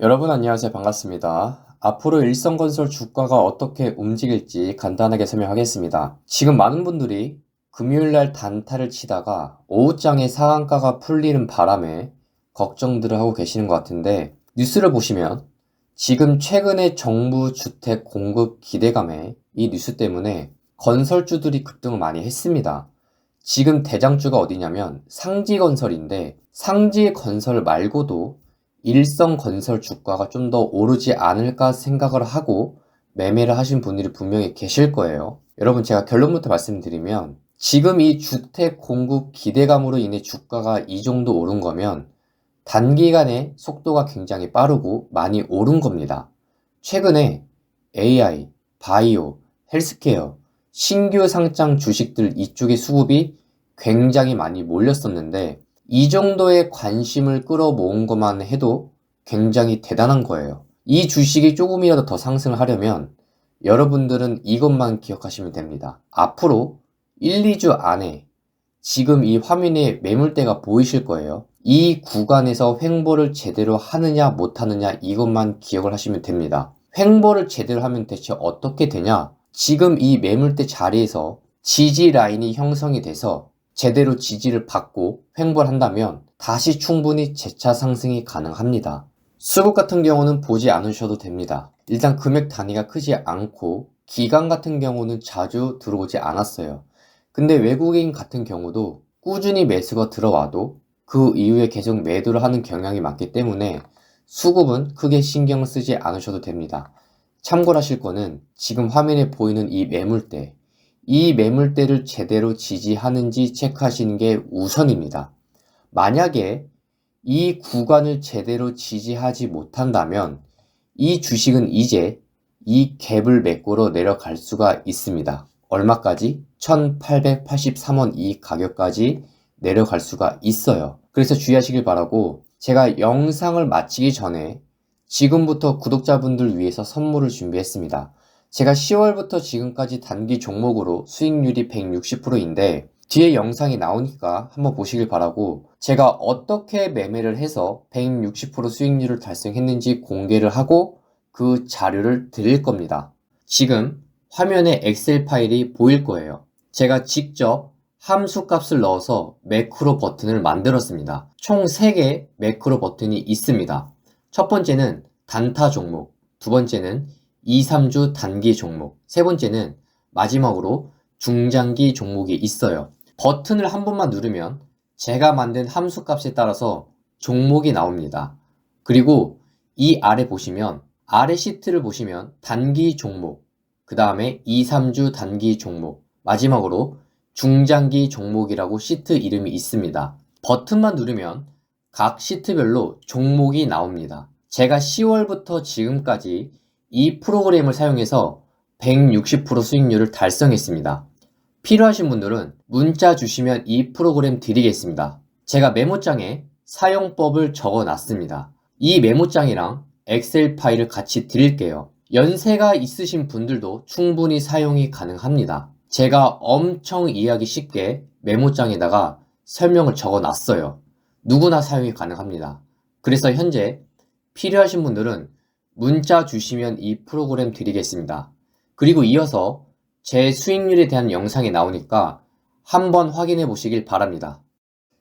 여러분 안녕하세요. 반갑습니다. 앞으로 일성건설 주가가 어떻게 움직일지 간단하게 설명하겠습니다. 지금 많은 분들이 금요일날 단타를 치다가 오후장에 상한가가 풀리는 바람에 걱정들을 하고 계시는 것 같은데 뉴스를 보시면 지금 최근에 정부 주택 공급 기대감에 이 뉴스 때문에 건설주들이 급등을 많이 했습니다. 지금 대장주가 어디냐면 상지건설인데 상지건설 말고도 일성건설 주가가 좀 더 오르지 않을까 생각을 하고 매매를 하신 분들이 분명히 계실 거예요. 여러분 제가 결론부터 말씀드리면 지금 이 주택 공급 기대감으로 인해 주가가 이 정도 오른 거면 단기간에 속도가 굉장히 빠르고 많이 오른 겁니다. 최근에 AI, 바이오, 헬스케어, 신규 상장 주식들 이쪽의 수급이 굉장히 많이 몰렸었는데 이 정도의 관심을 끌어모은 것만 해도 굉장히 대단한 거예요. 이 주식이 조금이라도 더 상승을 하려면 여러분들은 이것만 기억하시면 됩니다. 앞으로 1, 2주 안에 지금 이 화면에 매물대가 보이실 거예요. 이 구간에서 횡보를 제대로 하느냐 못하느냐 이것만 기억을 하시면 됩니다. 횡보를 제대로 하면 대체 어떻게 되냐? 지금 이 매물대 자리에서 지지 라인이 형성이 돼서 제대로 지지를 받고 횡보를 한다면 다시 충분히 재차 상승이 가능합니다. 수급 같은 경우는 보지 않으셔도 됩니다. 일단 금액 단위가 크지 않고 기간 같은 경우는 자주 들어오지 않았어요. 근데 외국인 같은 경우도 꾸준히 매수가 들어와도 그 이후에 계속 매도를 하는 경향이 많기 때문에 수급은 크게 신경을 쓰지 않으셔도 됩니다. 참고하실 거는 지금 화면에 보이는 이 매물대, 이 매물대를 제대로 지지하는지 체크하시는 게 우선입니다. 만약에 이 구간을 제대로 지지하지 못한다면 이 주식은 이제 이 갭을 메꾸러 내려갈 수가 있습니다. 얼마까지? 1883원 이 가격까지 내려갈 수가 있어요. 그래서 주의하시길 바라고 제가 영상을 마치기 전에 지금부터 구독자분들 위해서 선물을 준비했습니다. 제가 10월부터 지금까지 단기 종목으로 수익률이 160%인데 뒤에 영상이 나오니까 한번 보시길 바라고 제가 어떻게 매매를 해서 160% 수익률을 달성했는지 공개를 하고 그 자료를 드릴 겁니다. 지금 화면에 엑셀 파일이 보일 거예요. 제가 직접 함수 값을 넣어서 매크로 버튼을 만들었습니다. 총 3개 매크로 버튼이 있습니다. 첫 번째는 단타 종목, 두 번째는 2, 3주 단기 종목, 세 번째는 마지막으로 중장기 종목이 있어요. 버튼을 한 번만 누르면 제가 만든 함수 값에 따라서 종목이 나옵니다. 그리고 이 아래 보시면 아래 시트를 보시면 단기 종목, 그 다음에 2, 3주 단기 종목, 마지막으로 중장기 종목이라고 시트 이름이 있습니다. 버튼만 누르면 각 시트별로 종목이 나옵니다. 제가 10월부터 지금까지 이 프로그램을 사용해서 160% 수익률을 달성했습니다. 필요하신 분들은 문자 주시면 이 프로그램 드리겠습니다. 제가 메모장에 사용법을 적어 놨습니다. 이 메모장이랑 엑셀 파일을 같이 드릴게요. 연세가 있으신 분들도 충분히 사용이 가능합니다. 제가 엄청 이해하기 쉽게 메모장에다가 설명을 적어 놨어요. 누구나 사용이 가능합니다. 그래서 현재 필요하신 분들은 문자 주시면 이 프로그램 드리겠습니다. 그리고 이어서 제 수익률에 대한 영상이 나오니까 한번 확인해 보시길 바랍니다.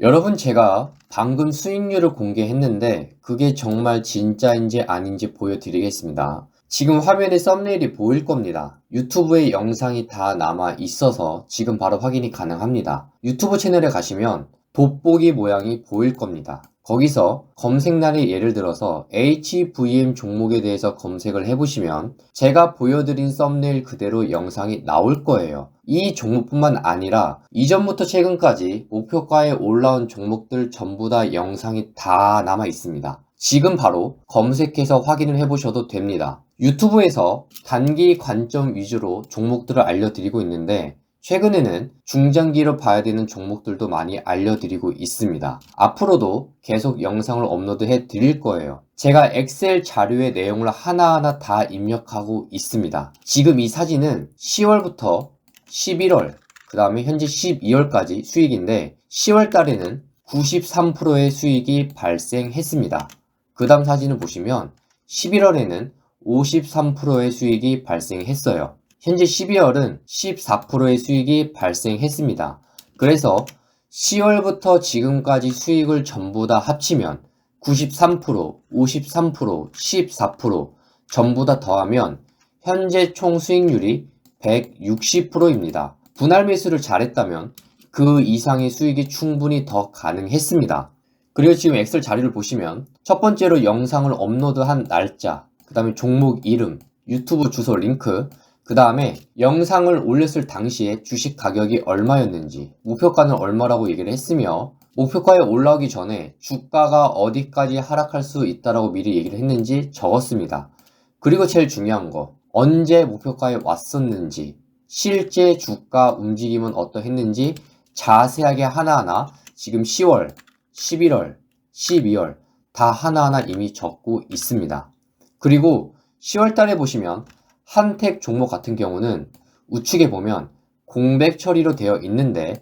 여러분 제가 방금 수익률을 공개했는데 그게 정말 진짜인지 아닌지 보여드리겠습니다. 지금 화면에 썸네일이 보일 겁니다. 유튜브에 영상이 다 남아 있어서 지금 바로 확인이 가능합니다. 유튜브 채널에 가시면 돋보기 모양이 보일 겁니다. 거기서 검색란에 예를 들어서 HVM 종목에 대해서 검색을 해보시면 제가 보여드린 썸네일 그대로 영상이 나올 거예요. 이 종목뿐만 아니라 이전부터 최근까지 목표가에 올라온 종목들 전부 다 영상이 다 남아 있습니다. 지금 바로 검색해서 확인을 해보셔도 됩니다. 유튜브에서 단기 관점 위주로 종목들을 알려드리고 있는데 최근에는 중장기로 봐야 되는 종목들도 많이 알려드리고 있습니다. 앞으로도 계속 영상을 업로드해 드릴 거예요. 제가 엑셀 자료의 내용을 하나하나 다 입력하고 있습니다. 지금 이 사진은 10월부터 11월, 그 다음에 현재 12월까지 수익인데 10월 달에는 93%의 수익이 발생했습니다. 그 다음 사진을 보시면 11월에는 53%의 수익이 발생했어요. 현재 12월은 14%의 수익이 발생했습니다. 그래서 10월부터 지금까지 수익을 전부 다 합치면 93%, 53%, 14% 전부 다 더하면 현재 총 수익률이 160%입니다. 분할 매수를 잘했다면 그 이상의 수익이 충분히 더 가능했습니다. 그리고 지금 엑셀 자료를 보시면 첫 번째로 영상을 업로드한 날짜, 그 다음에 종목 이름, 유튜브 주소 링크, 그 다음에 영상을 올렸을 당시에 주식 가격이 얼마였는지, 목표가는 얼마라고 얘기를 했으며, 목표가에 올라오기 전에 주가가 어디까지 하락할 수 있다라고 미리 얘기를 했는지 적었습니다. 그리고 제일 중요한 거, 언제 목표가에 왔었는지, 실제 주가 움직임은 어떠했는지 자세하게 하나하나 지금 10월, 11월, 12월 다 하나하나 이미 적고 있습니다. 그리고 10월 달에 보시면 한택 종목 같은 경우는 우측에 보면 공백 처리로 되어 있는데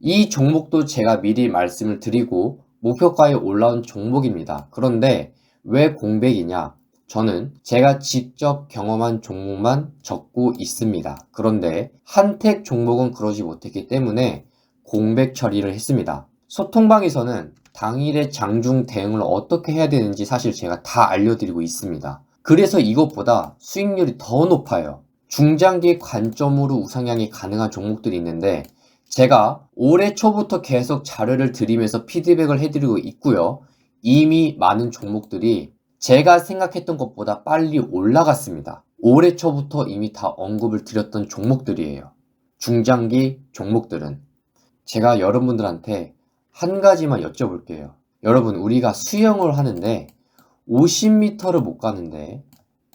이 종목도 제가 미리 말씀을 드리고 목표가에 올라온 종목입니다. 그런데 왜 공백이냐? 저는 제가 직접 경험한 종목만 적고 있습니다. 그런데 한택 종목은 그러지 못했기 때문에 공백 처리를 했습니다. 소통방에서는 당일의 장중 대응을 어떻게 해야 되는지 사실 제가 다 알려드리고 있습니다. 그래서 이것보다 수익률이 더 높아요. 중장기 관점으로 우상향이 가능한 종목들이 있는데 제가 올해 초부터 계속 자료를 드리면서 피드백을 해드리고 있고요. 이미 많은 종목들이 제가 생각했던 것보다 빨리 올라갔습니다. 올해 초부터 이미 다 언급을 드렸던 종목들이에요. 중장기 종목들은 제가 여러분들한테 한 가지만 여쭤볼게요. 여러분, 우리가 수영을 하는데 50m를 못 가는데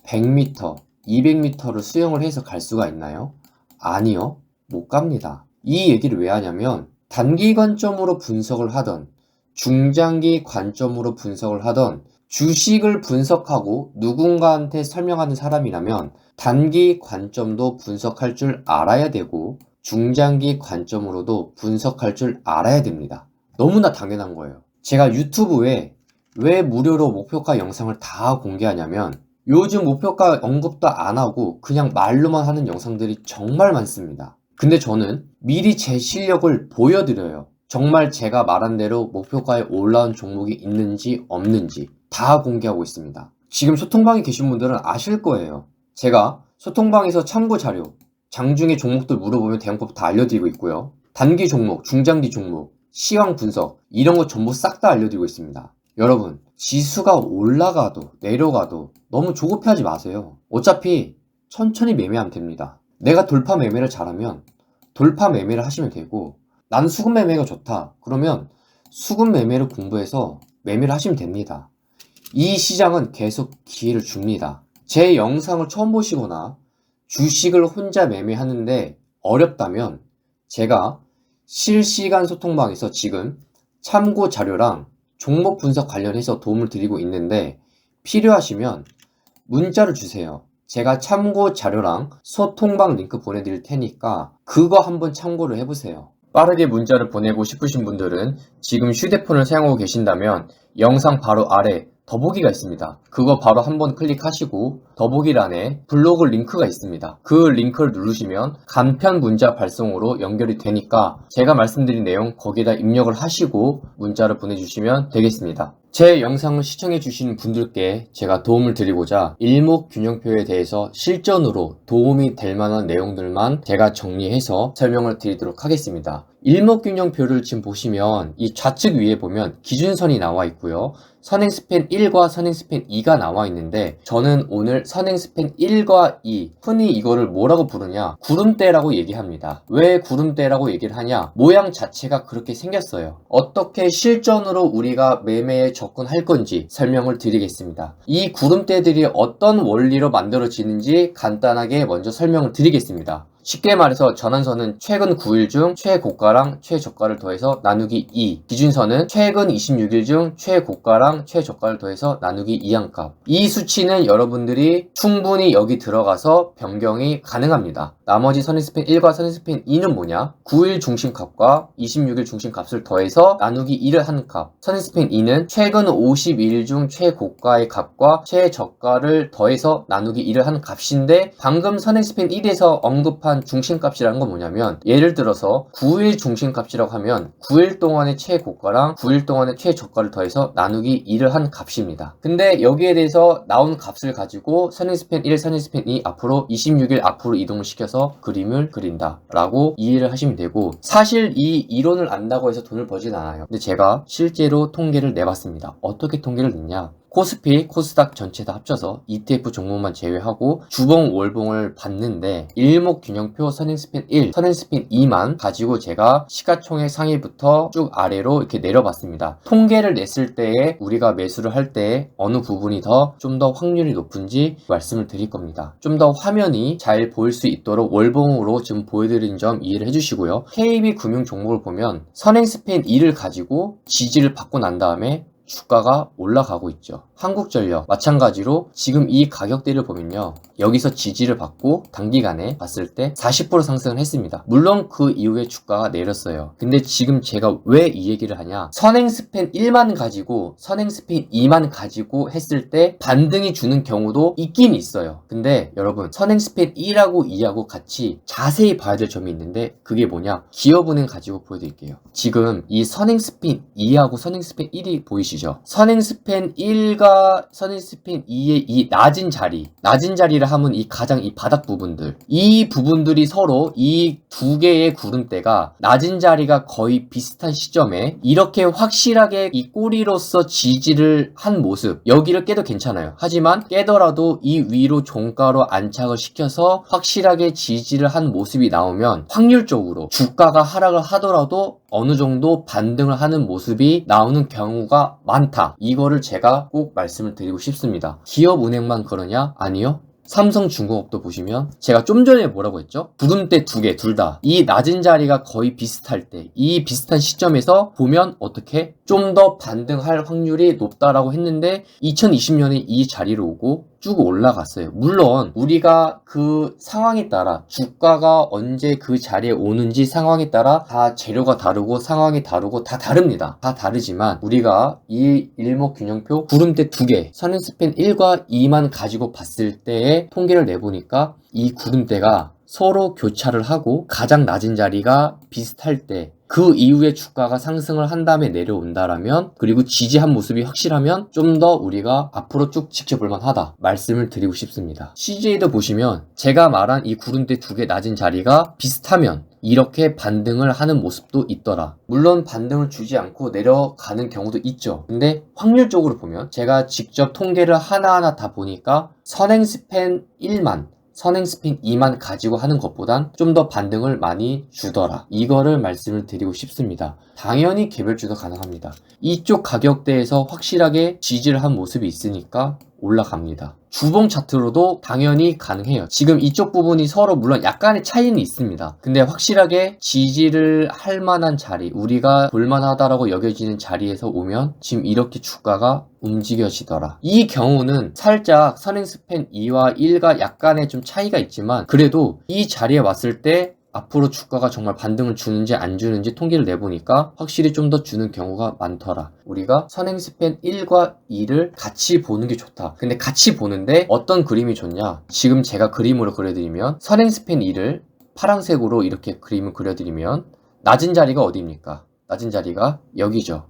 100m, 200m를 수영을 해서 갈 수가 있나요? 아니요. 못 갑니다. 이 얘기를 왜 하냐면 단기 관점으로 분석을 하던 중장기 관점으로 분석을 하던 주식을 분석하고 누군가한테 설명하는 사람이라면 단기 관점도 분석할 줄 알아야 되고 중장기 관점으로도 분석할 줄 알아야 됩니다. 너무나 당연한 거예요. 제가 유튜브에 왜 무료로 목표가 영상을 다 공개하냐면 요즘 목표가 언급도 안 하고 그냥 말로만 하는 영상들이 정말 많습니다. 근데 저는 미리 제 실력을 보여드려요. 정말 제가 말한 대로 목표가에 올라온 종목이 있는지 없는지 다 공개하고 있습니다. 지금 소통방에 계신 분들은 아실 거예요. 제가 소통방에서 참고 자료, 장중에 종목들 물어보면 대응법 다 알려드리고 있고요. 단기 종목, 중장기 종목, 시황 분석 이런 거 전부 싹 다 알려드리고 있습니다. 여러분 지수가 올라가도 내려가도 너무 조급해하지 마세요. 어차피 천천히 매매하면 됩니다. 내가 돌파 매매를 잘하면 돌파 매매를 하시면 되고 나는 수급 매매가 좋다. 그러면 수급 매매를 공부해서 매매를 하시면 됩니다. 이 시장은 계속 기회를 줍니다. 제 영상을 처음 보시거나 주식을 혼자 매매하는데 어렵다면 제가 실시간 소통방에서 지금 참고 자료랑 종목 분석 관련해서 도움을 드리고 있는데 필요하시면 문자를 주세요. 제가 참고 자료랑 소통방 링크 보내드릴 테니까 그거 한번 참고를 해보세요. 빠르게 문자를 보내고 싶으신 분들은 지금 휴대폰을 사용하고 계신다면 영상 바로 아래 더보기가 있습니다. 그거 바로 한번 클릭하시고 더보기란에 블로그 링크가 있습니다. 그 링크를 누르시면 간편 문자 발송으로 연결이 되니까 제가 말씀드린 내용 거기다 입력을 하시고 문자를 보내주시면 되겠습니다. 제 영상을 시청해 주시는 분들께 제가 도움을 드리고자 일목균형표에 대해서 실전으로 도움이 될 만한 내용들만 제가 정리해서 설명을 드리도록 하겠습니다. 일목균형표를 지금 보시면 이 좌측 위에 보면 기준선이 나와 있고요. 선행 스팬 1과 선행 스팬 2가 나와 있는데 저는 오늘 선행 스팬 1과 2 흔히 이거를 뭐라고 부르냐 구름대라고 얘기합니다. 왜 구름대라고 얘기를 하냐 모양 자체가 그렇게 생겼어요. 어떻게 실전으로 우리가 매매에 접근할 건지 설명을 드리겠습니다. 이 구름대들이 어떤 원리로 만들어지는지 간단하게 먼저 설명을 드리겠습니다. 쉽게 말해서 전환선은 최근 9일 중 최고가랑 최저가를 더해서 나누기 2 기준선은 최근 26일 중 최고가랑 최저가를 더해서 나누기 2항값. 이 수치는 여러분들이 충분히 여기 들어가서 변경이 가능합니다 나머지 선행스팬 1과 선행스팬 2는 뭐냐? 9일 중심값과 26일 중심값을 더해서 나누기 1을 하는 값. 선행스팬 2는 최근 52일 중 최고가의 값과 최저가를 더해서 나누기 1을 하는 값인데 방금 선행스팬 1에서 언급한 중심값이라는 건 뭐냐면 예를 들어서 9일 중심값이라고 하면 9일 동안의 최고가랑 9일 동안의 최저가를 더해서 나누기 1을 한 값입니다. 근데 여기에 대해서 나온 값을 가지고 선행스팬 1, 선행스팬 2 앞으로 26일 앞으로 이동을 시켜서 그림을 그린다 라고 이해를 하시면 되고 사실 이 이론을 안다고 해서 돈을 벌진 않아요. 근데 제가 실제로 통계를 내봤습니다. 어떻게 통계를 냈냐? 코스피, 코스닥 전체 다 합쳐서 ETF 종목만 제외하고 주봉, 월봉을 봤는데 일목 균형표 선행스핀 1, 선행스핀 2만 가지고 제가 시가총액 상위부터 쭉 아래로 이렇게 내려봤습니다. 통계를 냈을 때에 우리가 매수를 할 때 어느 부분이 더 좀더 확률이 높은지 말씀을 드릴 겁니다. 좀 더 화면이 잘 보일 수 있도록 월봉으로 지금 보여드린 점 이해를 해주시고요. KB 금융 종목을 보면 선행스핀 2를 가지고 지지를 받고 난 다음에 주가가 올라가고 있죠. 한국전력 마찬가지로 지금 이 가격대를 보면요. 여기서 지지를 받고 단기간에 봤을 때 40% 상승을 했습니다. 물론 그 이후에 주가가 내렸어요. 근데 지금 제가 왜 이 얘기를 하냐? 선행 스팬 1만 가지고 선행 스팬 2만 가지고 했을 때 반등이 주는 경우도 있긴 있어요. 근데 여러분 선행 스팬 1하고 2하고 같이 자세히 봐야 될 점이 있는데 그게 뭐냐? 기업은행 가지고 보여드릴게요. 지금 이 선행 스팬 2하고 선행 스팬 1이 보이시 죠? 선행 스팬 1과 선행 스팬 2의 이 낮은 자리, 낮은 자리를 하면 이 가장 이 바닥 부분들, 이 부분들이 서로 이 두 개의 구름대가 낮은 자리가 거의 비슷한 시점에 이렇게 확실하게 이 꼬리로서 지지를 한 모습, 여기를 깨도 괜찮아요. 하지만 깨더라도 이 위로 종가로 안착을 시켜서 확실하게 지지를 한 모습이 나오면 확률적으로 주가가 하락을 하더라도 어느 정도 반등을 하는 모습이 나오는 경우가 많다. 이거를 제가 꼭 말씀을 드리고 싶습니다. 기업은행만 그러냐? 아니요. 삼성중공업도 보시면 제가 좀 전에 뭐라고 했죠? 구름대 두 개 둘 다 이 낮은 자리가 거의 비슷할 때 이 비슷한 시점에서 보면 어떻게 좀 더 반등할 확률이 높다라고 했는데 2020년에 이 자리로 오고 쭉 올라갔어요. 물론 우리가 그 상황에 따라 주가가 언제 그 자리에 오는지 상황에 따라 다 재료가 다르고 상황이 다르고 다 다릅니다. 다 다르지만 우리가 이 일목균형표 구름대 두 개, 선행 스팬 1과 2만 가지고 봤을 때의 통계를 내보니까 이 구름대가 서로 교차를 하고 가장 낮은 자리가 비슷할 때 그 이후에 주가가 상승을 한 다음에 내려온다라면 그리고 지지한 모습이 확실하면 좀 더 우리가 앞으로 쭉 지켜볼 만하다 말씀을 드리고 싶습니다. CJ도 보시면 제가 말한 이 구름대 두 개 낮은 자리가 비슷하면 이렇게 반등을 하는 모습도 있더라. 물론 반등을 주지 않고 내려가는 경우도 있죠. 근데 확률적으로 보면 제가 직접 통계를 하나하나 다 보니까 선행 스팬 1만 선행 스핀 2만 가지고 하는 것보단 좀 더 반등을 많이 주더라. 이거를 말씀을 드리고 싶습니다. 당연히 개별주도 가능합니다. 이쪽 가격대에서 확실하게 지지를 한 모습이 있으니까 올라갑니다. 주봉 차트로도 당연히 가능해요. 지금 이쪽 부분이 서로 물론 약간의 차이는 있습니다. 근데 확실하게 지지를 할 만한 자리, 우리가 볼만하다라고 여겨지는 자리에서 오면 지금 이렇게 주가가 움직여지더라. 이 경우는 살짝 선행 스팬 2와 1과 약간의 좀 차이가 있지만 그래도 이 자리에 왔을 때 앞으로 주가가 정말 반등을 주는지 안 주는지 통계를 내보니까 확실히 좀 더 주는 경우가 많더라. 우리가 선행 스팬 1과 2를 같이 보는 게 좋다. 근데 같이 보는데 어떤 그림이 좋냐? 지금 제가 그림으로 그려드리면 선행 스팬 2를 파란색으로 이렇게 그림을 그려드리면 낮은 자리가 어디입니까? 낮은 자리가 여기죠.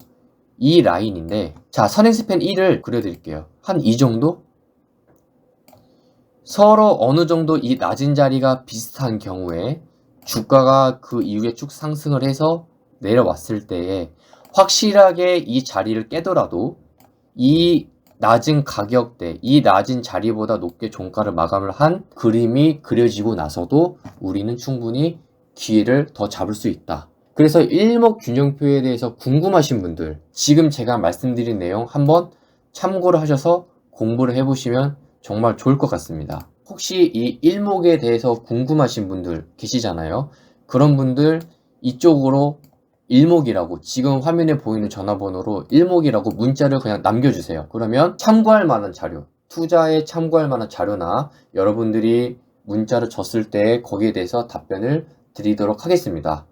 이 라인인데 자 선행 스팬 1을 그려드릴게요. 한 이 정도? 서로 어느 정도 이 낮은 자리가 비슷한 경우에 주가가 그 이후에 쭉 상승을 해서 내려왔을 때에 확실하게 이 자리를 깨더라도 이 낮은 가격대, 이 낮은 자리보다 높게 종가를 마감을 한 그림이 그려지고 나서도 우리는 충분히 기회를 더 잡을 수 있다. 그래서 일목균형표에 대해서 궁금하신 분들, 지금 제가 말씀드린 내용 한번 참고를 하셔서 공부를 해보시면 정말 좋을 것 같습니다. 혹시 이 일목에 대해서 궁금하신 분들 계시잖아요. 그런 분들 이쪽으로 일목이라고 지금 화면에 보이는 전화번호로 일목이라고 문자를 그냥 남겨주세요. 그러면 참고할 만한 자료, 투자에 참고할 만한 자료나 여러분들이 문자를 줬을 때 거기에 대해서 답변을 드리도록 하겠습니다.